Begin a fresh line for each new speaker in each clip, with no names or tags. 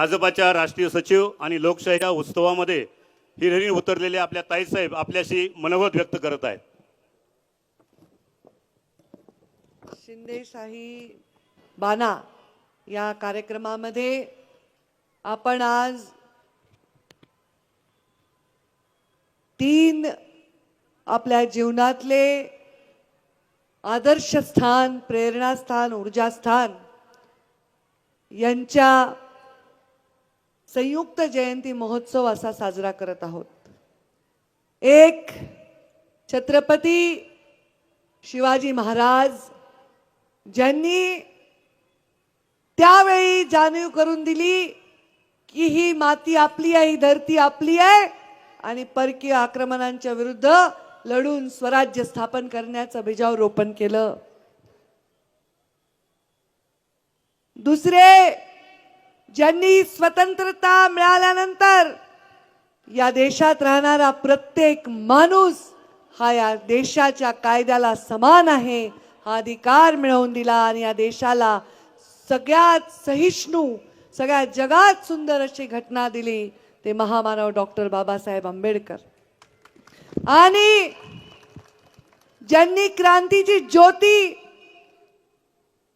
भाजपाच्या राष्ट्रीय सचिव आणि लोकशाहीच्या उत्सवामध्ये हिरहिरी उतरलेले आपल्या ताईसाहेब आपल्याशी मनोगत व्यक्त करत आहेत.
शिंदेशाही बाना या कार्यक्रमामध्ये आपण आज तीन आपल्या जीवनातले आदर्श स्थान प्रेरणास्थान ऊर्जास्थान यांच्या संयुक्त जयंती महोत्सव असा साजरा करत आहोत. एक छत्रपती शिवाजी महाराज ज्यांनी त्यावेळी जाणीव करून दिली की ही माती आपली आहे ही धरती आपली आहे आणि परकीय आक्रमणांच्या विरुद्ध लढून स्वराज्य स्थापन करण्याचं बीजारोपण केलं. दुसरे ज्यांनी स्वतंत्रता मिळाल्यानंतर या देशात राहणारा प्रत्येक माणूस हा या देशाच्या कायद्याला समान आहे हा अधिकार मिळवून दिला आणि या देशाला सगळ्यात सहिष्णू सगळ्या जगात सुंदर अशी घटना दिली ते महामानव डॉक्टर बाबासाहेब आंबेडकर. आणि ज्यांनी क्रांतीची ज्योती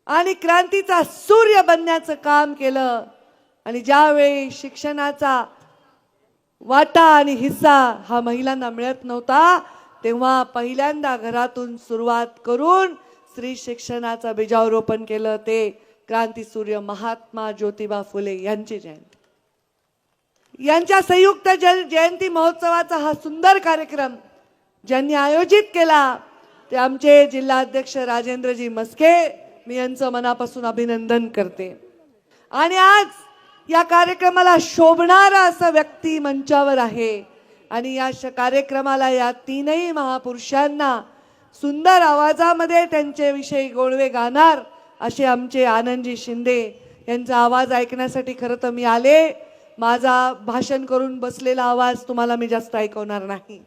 आणि क्रांतीचा सूर्य बनण्याचं काम केलं आणि ज्यावेळी शिक्षणाचा वाटा आणि हिस्सा हा महिलांना मिळत नव्हता तेव्हा पहिल्यांदा घरातून सुरुवात करून स्त्री शिक्षणाचं बीजारोपण केलं ते क्रांतीसूर्य महात्मा ज्योतिबा फुले यांची जयंती. यांच्या संयुक्त जय जयंती महोत्सवाचा हा सुंदर कार्यक्रम ज्यांनी आयोजित केला ते आमचे जिल्हाध्यक्ष राजेंद्रजी मस्के मी यांचं मनापासून अभिनंदन करते. आणि आज या कार्यक्रमाला शोभणारा असं व्यक्ती मंचावर आहे. आणि या श- कार्यक्रमाला या तीनही महापुरुषांना सुंदर आवाजामध्ये त्यांचे विषयी गोळवे गाणार असे आमचे आनंदजी शिंदे यांचा आवाज ऐकण्यासाठी खरं तर मी आले. माझा भाषण करून बसलेला आवाज तुम्हाला मी जास्त ऐकवणार नाही.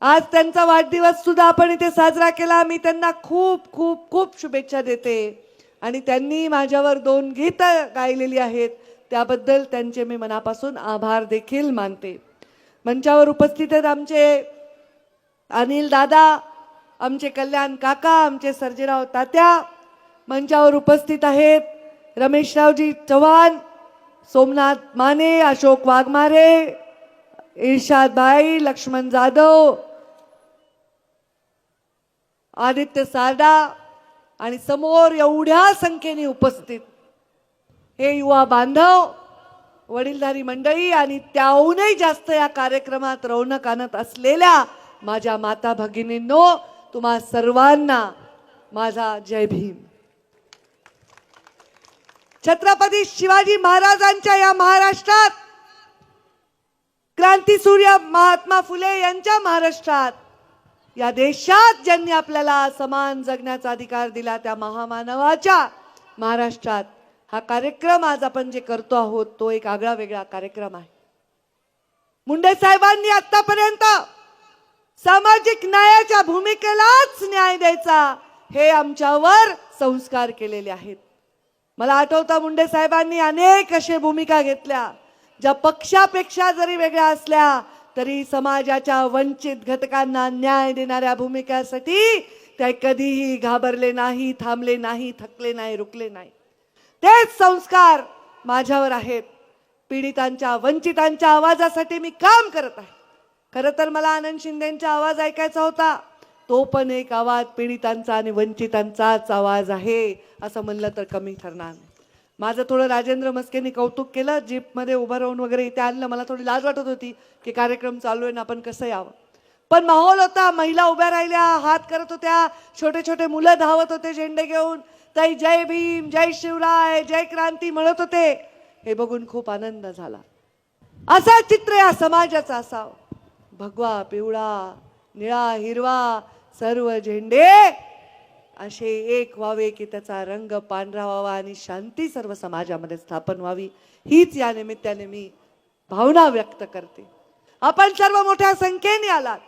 आज त्यांचा वाढदिवस सुद्धा आपण इथे साजरा केला. मी त्यांना खूप खूप खूप शुभेच्छा देते. आणि त्यांनी माझ्यावर दोन गीतं गायलेली आहेत. त्याबद्दल त्यांचे मी मनापासून आभार देखील मानते. मंचावर उपस्थित आहेत आमचे अनिल दादा आमचे कल्याण काका आमचे सर्जेराव तात्या मंचावर उपस्थित आहेत रमेशरावजी चव्हाण सोमनाथ माने अशोक वाघमारे इर्शाद बाई लक्ष्मण जाधव आदित्य सारडा आणि समोर एवढ्या संख्येने उपस्थित हे युवा बांधव वडीलधारी मंडळी आणि त्याहूनही जास्त या कार्यक्रमात रौनक आणत असलेल्या माझ्या माता भगिनींनो तुम्हा सर्वांना माझा जय भीम. छत्रपती शिवाजी महाराजांच्या या महाराष्ट्रात क्रांती सूर्य महात्मा फुले यांच्या महाराष्ट्रात या देशात ज्यांनी आपल्याला समान जगण्याचा अधिकार दिला त्या महामानवाच्या महाराष्ट्रात हा कार्यक्रम आज आपण जे करतो आहोत तो एक आगळा वेगळा कार्यक्रम आहे. मुंडे साहेबांनी आतापर्यंत सामाजिक न्यायाच्या भूमिकेलाच न्याय द्यायचा हे आमच्यावर संस्कार केलेले आहेत. मला आठवतं मुंडे साहेबांनी अनेक अशा भूमिका घेतल्या ज्या पक्षापेक्षा जरी वेगळ्या असल्या तरी समाजाच्या वंचित घटकांना न्याय देणाऱ्या भूमिकेसाठी ते कधीही घाबरले नाही थांबले नाही थकले नाही रुकले नाही. तेच संस्कार माझ्यावर आहेत. पीडितांच्या वंचितांच्या आवाजासाठी मी काम करत आहे. खरं तर मला आनंद शिंदेचा आवाज ऐकायचा होता. तो पण एक आवाज पीडितांचा आणि वंचितांचाच आवाज आहे असं म्हणलं तर कमी ठरणार नाही. माझं थोडं राजेंद्र मस्केनी कौतुक केलं जीपमध्ये उभं राहून वगैरे इथे आणलं. मला थोडी लाज वाटत होती की कार्यक्रम चालू आहे ना आपण कसं यावं? पण माहोल होता महिला उभ्या राहिल्या हात करत होत्या छोटे छोटे मुलं धावत होते झेंडे घेऊन. ताई जय भीम जय शिवराय जय क्रांती म्हणत होते. हे बघून खूप आनंद झाला. असा चित्र या समाजाचा असावं. भगवा पिवळा निळा हिरवा सर्व झेंडे असे एक व्हावे की त्याचा रंग पांढरा व्हावा आणि शांती सर्व समाजामध्ये स्थापन व्हावी. हीच या निमित्ताने मी भावना व्यक्त करते. आपण सर्व मोठ्या संख्येने आलात.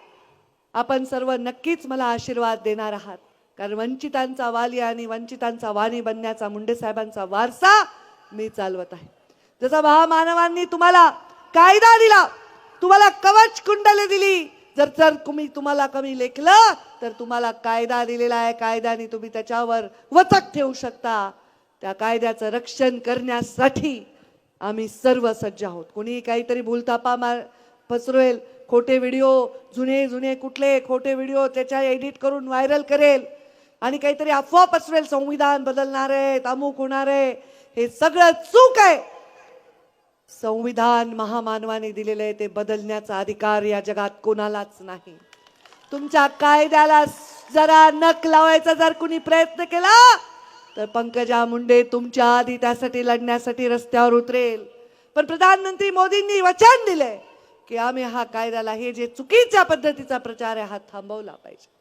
आपण सर्व नक्कीच मला आशीर्वाद देणार आहात. कारण वंचितांचा वाली आणि वंचितांचा वाणी बनण्याचा मुंडे साहेबांचा वारसा मी चालवत आहे. जसा महामानवांनी तुम्हाला कायदा दिला तुम्हाला कवच कुंडले दिली जर जर तुम्ही तुम्हाला कमी लेखलं तर तुम्हाला कायदा दिलेला आहे. कायद्याने तुम्ही त्याच्यावर वचक ठेवू शकता. त्या कायद्याचं रक्षण करण्यासाठी आम्ही सर्व सज्ज आहोत. कोणी काहीतरी भूलथापा मार पसरवेल खोटे व्हिडिओ जुने जुने कुठले खोटे व्हिडिओ त्याच्या एडिट करून व्हायरल करेल. आणि काहीतरी अफवा पसरेल संविधान बदलणार आहे अमुक होणार आहे. हे सगळं चूक आहे. संविधान महामानवाने दिलेलं आहे ते बदलण्याचा अधिकार या जगात कोणालाच नाही. तुमच्या कायद्याला जरा नख लावायचा जर कुणी प्रयत्न केला तर पंकजा मुंडे तुमच्या आधी त्यासाठी लढण्यासाठी रस्त्यावर उतरेल. पण प्रधानमंत्री मोदींनी वचन दिले की आम्ही हा कायद्याला हे जे चुकीच्या पद्धतीचा प्रचार आहे हा थांबवला पाहिजे.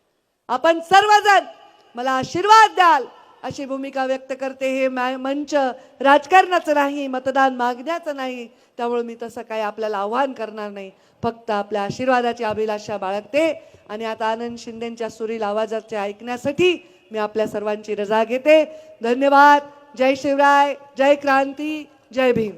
आपण सर्वजण मला आशीर्वाद द्याल. अशी भूमिका व्यक्त करते हे मंच. राजकारणाचं नाही मतदान मागण्याचं नाही. त्यामुळे मी तसं काही आपल्याला आव्हान करणार नाही. फक्त आपल्या आशीर्वादाची अभिलाषा बाळगते. आणि आता आनंद शिंदेच्या सुरील आवाजाचे ऐकण्यासाठी मी आपल्या सर्वांची रजा घेते. धन्यवाद. जय शिवराय. जय क्रांती. जय भीम.